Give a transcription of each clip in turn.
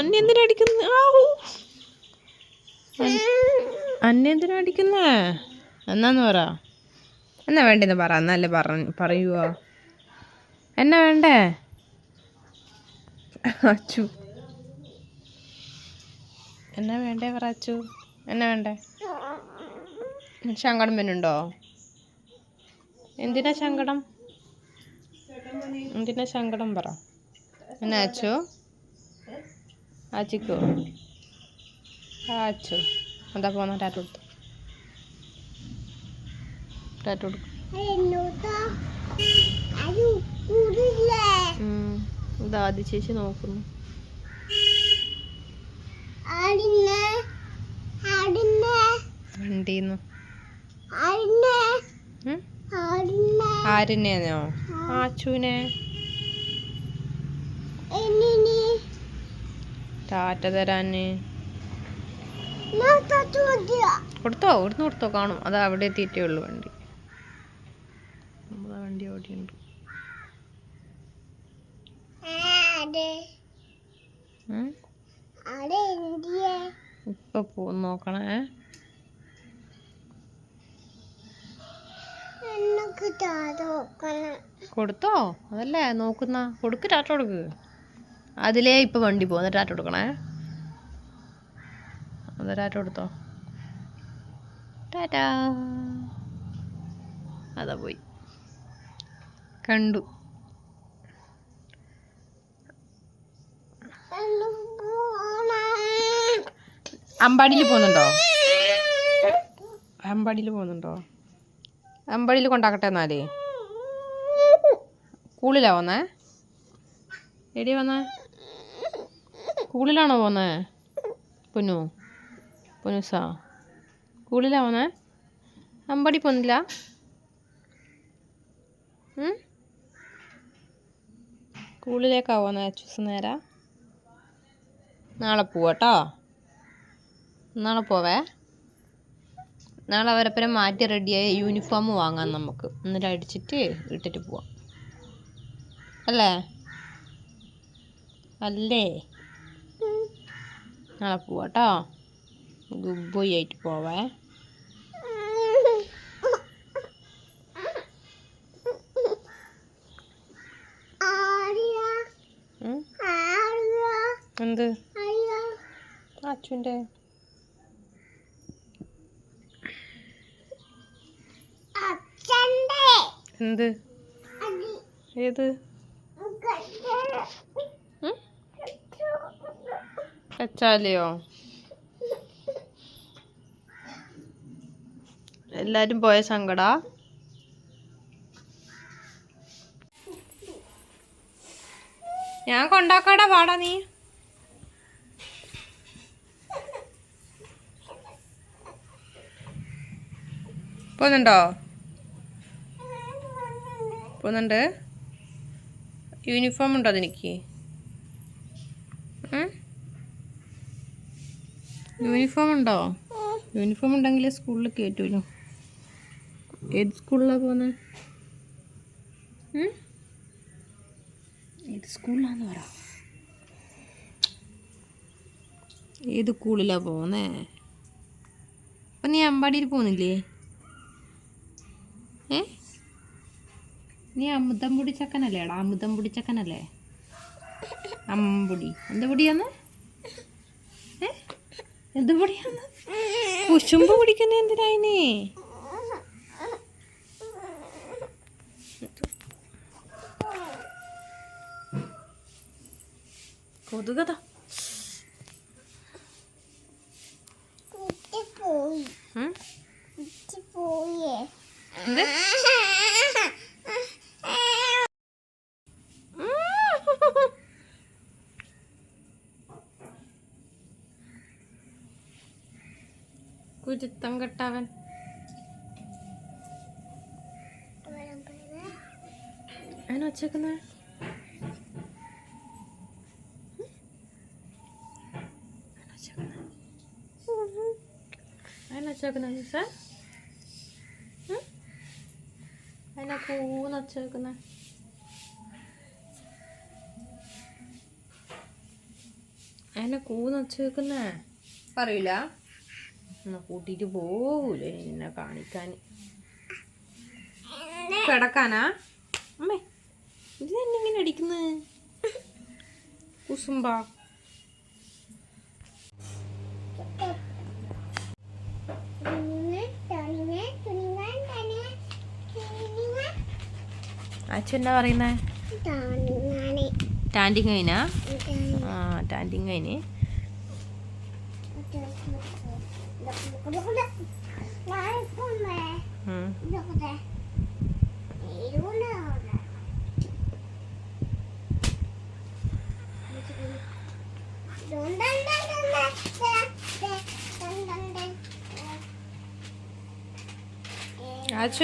എന്നാ അന്നെ എന്തിനാ അടിക്കുന്ന? അന്നെ എന്തിനാ അടിക്കുന്നേ? എന്നാന്ന് പറ. എന്നാ വേണ്ടെന്ന് പറ. എന്നല്ലേ പറ പറയുവോ? എന്നാ വേണ്ടേ? അച്ചു. എന്നാ വേണ്ടേ പറ അച്ചു? എന്നാ വേണ്ടേ? സങ്കടം വരുന്നുണ്ടോ എന്തിനാ സങ്കടം എന്തിനാ ശങ്കടം പറ? എന്നാ അച്ചു? ആച്ചിക്കോ ആച്ചു എന്താ പോന്ന ടാറ്റ കൊടുത്തു ടാറ്റ കൊടുക്കും ഇതാ ആദ്യ ചേച്ചി നോക്കുന്നു വണ്ടീന്ന്? ആരിനെയോ ആച്ചുവിനെ ടാറ്റ തരാന്. കൊടുത്തോ ഇവിടുന്ന് കൊടുത്തോ കാണും. അത് അവിടെ എത്തിയിട്ടേ ഉള്ളൂ വണ്ടി. വണ്ടി ഓടിയുണ്ട്? ഇപ്പൊ പോ നോക്കണേ. കൊടുത്തോ അതല്ലേ നോക്കുന്ന. കൊടുക്ക് ടാറ്റ കൊടുക്ക്. അതിലേ ഇപ്പൊ വണ്ടി പോകുന്ന ടാറ്റ കൊടുക്കണേ? അത് ആറ്റം കൊടുത്തോ? ടാറ്റാ. അതാ പോയി. കണ്ടു. അമ്പാടിയിൽ പോകുന്നുണ്ടോ? അമ്പാടിയിൽ പോകുന്നുണ്ടോ? അമ്പാടിയിൽ കൊണ്ടാക്കട്ടെ എന്നാലേ. സ്കൂളിലാ വന്നേ? എടി വന്നേ. സ്കൂളിലാണോ പോന്നെ? പൊന്നു. പൊന്നുസാ സ്കൂളിലാ പോന്നെ? അമ്പടി പോന്നില്ല? ഉം? സ്കൂളിലേക്കാ പോന്നെ അച്ചൂസ് നേരാ? നാളെ പോവാട്ടോ? നാളെ പോവേ? നാളെ അവരപ്പരം മാറ്റി റെഡിയായി യൂണിഫോം വാങ്ങാം നമുക്ക്. എന്നിട്ട് അടിച്ചിട്ട് ഇട്ടിട്ട് പോവാം. അല്ലേ? അല്ലേ? നാളെ പോവാട്ടോ ഗുഡ് ബോയ് ആയിട്ട് പോവേ? എന്ത്? അച്ഛന്റെ എന്ത്? ഏത്? കച്ചാലയോ എല്ലാരും പോയ സങ്കട? ഞാൻ കൊണ്ടാക്കാടാ പാടാ നീ. പോന്നുണ്ടോ? പോകുന്നുണ്ട് യൂണിഫോം ഉണ്ടോ അതെനിക്ക് യൂണിഫോം ഉണ്ടോ യൂണിഫോം ഉണ്ടെങ്കിൽ സ്കൂളിൽ കയറ്റുമല്ലോ ഏത് സ്കൂളിലാണ് പോകുന്നത് ഏത് സ്കൂളിലാന്ന് പറ. ഏത് സ്കൂളിലാണ് പോകുന്നേ അപ്പം നീ അമ്പാടിയിൽ പോകുന്നില്ലേ ഏ? നീ അമുതം പൊടിച്ചക്കനല്ലേടാ അമുതം എടാ അമ്പുടി. എന്ത് പൊടിയാന്ന്? എന്ത് പൊടിയാന്ന് കുശുമ്പ് പിടിക്കുന്ന എന്തിനായിനേ കൊതുകതാ ഉം? എന്ത് കുരുത്തം കെട്ടവൻ. അതിന് വച്ചേക്കുന്നേ അതിന് വച്ചേക്കുന്ന സാർ അതിനെ കൂന്ന് വച്ചേക്കുന്നേ എന്നെ കൂന്ന് വെച്ച് വെക്കുന്നേ പറയൂല എന്നാ കൂട്ടിയിട്ട് പോകൂലേ എന്നെ കാണിക്കാൻ. കിടക്കാനാ? അമ്മേ ഇത് തന്നെ ഇങ്ങനെ അടിക്കുന്നത് കുസുമ്പ അച്ഛൻ എന്താ പറയുന്നേ? ടാൻഡിങ് കഴിഞ്ഞാ? ആ ടാൻഡിങ് കഴിഞ്ഞ്.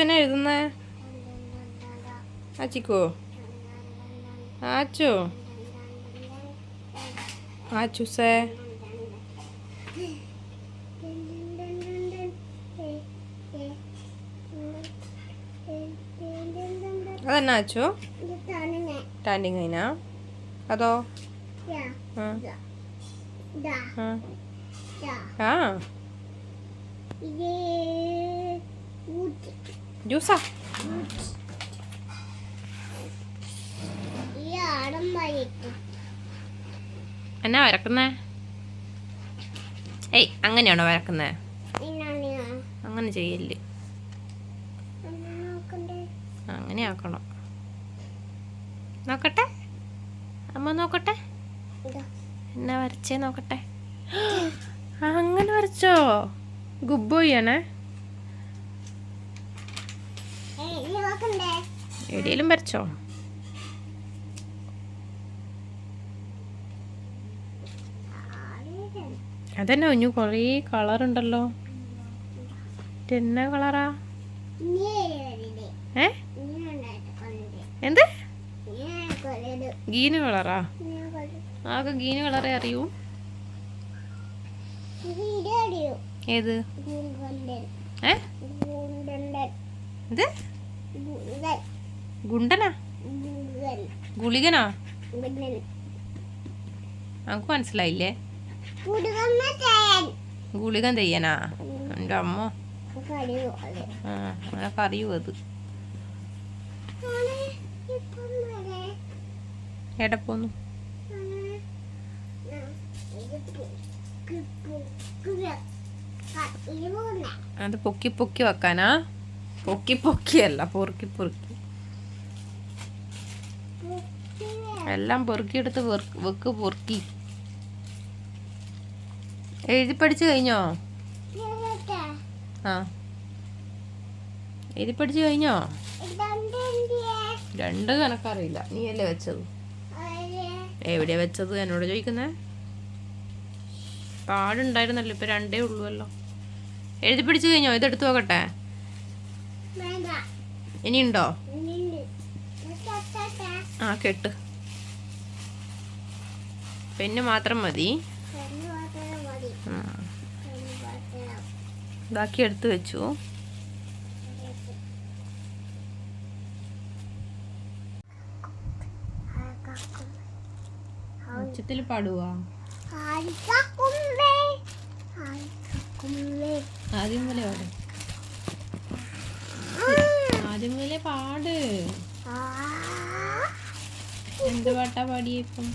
എന്നാ എഴുതുന്നേ? ആച്ചിക്കോ ആച്ചു ആച്ചുസേ അതെന്നാ അച്ചു? ടാൻഡിങ് അതിനാ അതോ ആ. ജ്യൂസാ? എന്നാ വരക്കുന്നേ? ഏയ് അങ്ങനെയാണോ വരക്കുന്നേ? അങ്ങനെ ചെയ്യല്ലേ. അങ്ങനെ ആക്കണം. നോക്കട്ടെ? അമ്മ നോക്കട്ടെ? എന്നാ വരച്ചേ നോക്കട്ടെ? അങ്ങനെ വരച്ചോ? ഗുബോയാണേ എവിടെയെങ്കിലും വരച്ചോ? അതന്നെ ഒഞ്ഞു കുറേ കളർ ഉണ്ടല്ലോ. ഇതെന്നാ കളറാ ഏ? എന്ത്? ഗീന് കളറാ. ആകെ ഗീന് കളറേ അറിയൂ. ഏത്? ഏ? ഇത് ഗുണ്ടനാ? ഗുളികനാ? നമുക്ക് മനസ്സിലായില്ലേ? ഗുളികൻ തെയ്യനാ? എന്റെ അമ്മ. ആ അങ്ങനെ അറിയൂ അത്. എവിടെ പോന്നു? അത് പൊക്കി പൊക്കി വെക്കാനാ? പൊക്കി പൊക്കിയല്ല പൊറുക്കി പൊറുക്കി. എല്ലാം പൊറുക്കിയെടുത്ത് വെക്ക് പൊറുക്കി. എഴുതി പഠിച്ചു കഴിഞ്ഞോ? ആ. എഴുതി പഠിച്ചു കഴിഞ്ഞോ? രണ്ട് കണക്കറിയില്ല. നീയല്ലേ വെച്ചത്? എവിടെയാ വെച്ചത്? എന്നോട് ചോദിക്കുന്നേ. പാടുണ്ടായിരുന്നല്ലോ ഇപ്പൊ രണ്ടേ ഉള്ളുവല്ലോ. എഴുതി പിടിച്ചു കഴിഞ്ഞോ? ഇതെടുത്ത് നോക്കട്ടെ. ഇനിയുണ്ടോ? ആ കെട്ട്. പെണ്ണ് മാത്രം മതി. ബാക്കി എടുത്തു വെച്ചു. ഉച്ചത്തിൽ പാടുക ആദ്യം മുതലേ പാട്. ആദ്യം മുതലേ പാട്. എന്ത് പാട്ടാ പാടിയപ്പം